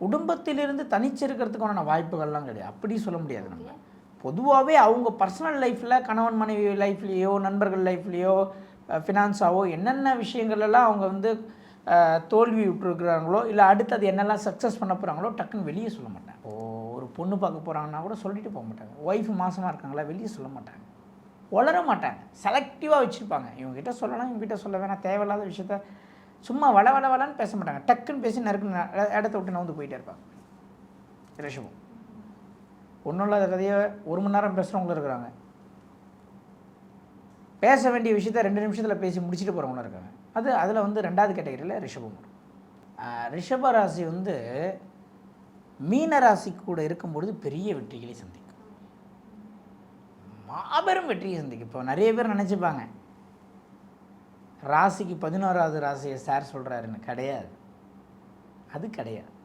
குடும்பத்திலிருந்து தனிச்சிருக்கிறதுக்கான வாய்ப்புகள்லாம் கிடையாது. அப்படி சொல்ல முடியாது நம்ம. பொதுவாகவே அவங்க பர்சனல் லைஃப்பில் கணவன் மனைவி லைஃப்லேயோ நண்பர்கள் லைஃப்லேயோ ஃபினான்ஸாவோ என்னென்ன விஷயங்கள்லாம் அவங்க வந்து தோல்வி விட்டுருக்குறாங்களோ இல்லை அடுத்தது என்னெல்லாம் சக்ஸஸ் பண்ண போகிறாங்களோ டக்குன்னு வெளியே சொல்ல மாட்டாங்க. ஓ ஒரு பொண்ணு பார்க்க போகிறாங்கன்னா கூட சொல்லிட்டு போக மாட்டாங்க. ஒய்ஃப் மாசமாக இருக்காங்களா வெளியே சொல்ல மாட்டாங்க. வளர மாட்டாங்க. செலக்டிவாக வச்சுருப்பாங்க. இவங்ககிட்ட சொல்லலாம் இவங்ககிட்ட சொல்ல வேணாம். தேவையில்லாத விஷயத்த சும்மா வள வள வளன்னு பேச மாட்டாங்க. டக்குன்னு பேசி நறுக்கு இடத்த விட்டு நவுந்து போயிட்டே இருப்பாங்க. ரிஷபம் ஒன்றும் இல்லாத கதையை ஒரு மணி நேரம் பேசுகிறவங்களும் இருக்கிறாங்க. பேச வேண்டிய விஷயத்த ரெண்டு நிமிஷத்தில் பேசி முடிச்சுட்டு போகிறவங்களும் இருக்காங்க. அது அதில் வந்து ரெண்டாவது கேட்டகரியில் ரிஷபம். ரிஷப ராசி வந்து மீன ராசி கூட இருக்கும்பொழுது பெரிய வெற்றிகளை சந்திக்கும். மாபெரும் வெற்றியை சந்திக்கும். இப்போ நிறைய பேர் நினச்சிப்பாங்க. ராசிக்கு பதினோராவது ராசியை சார் சொல்கிறாருன்னு கிடையாது. அது கிடையாது.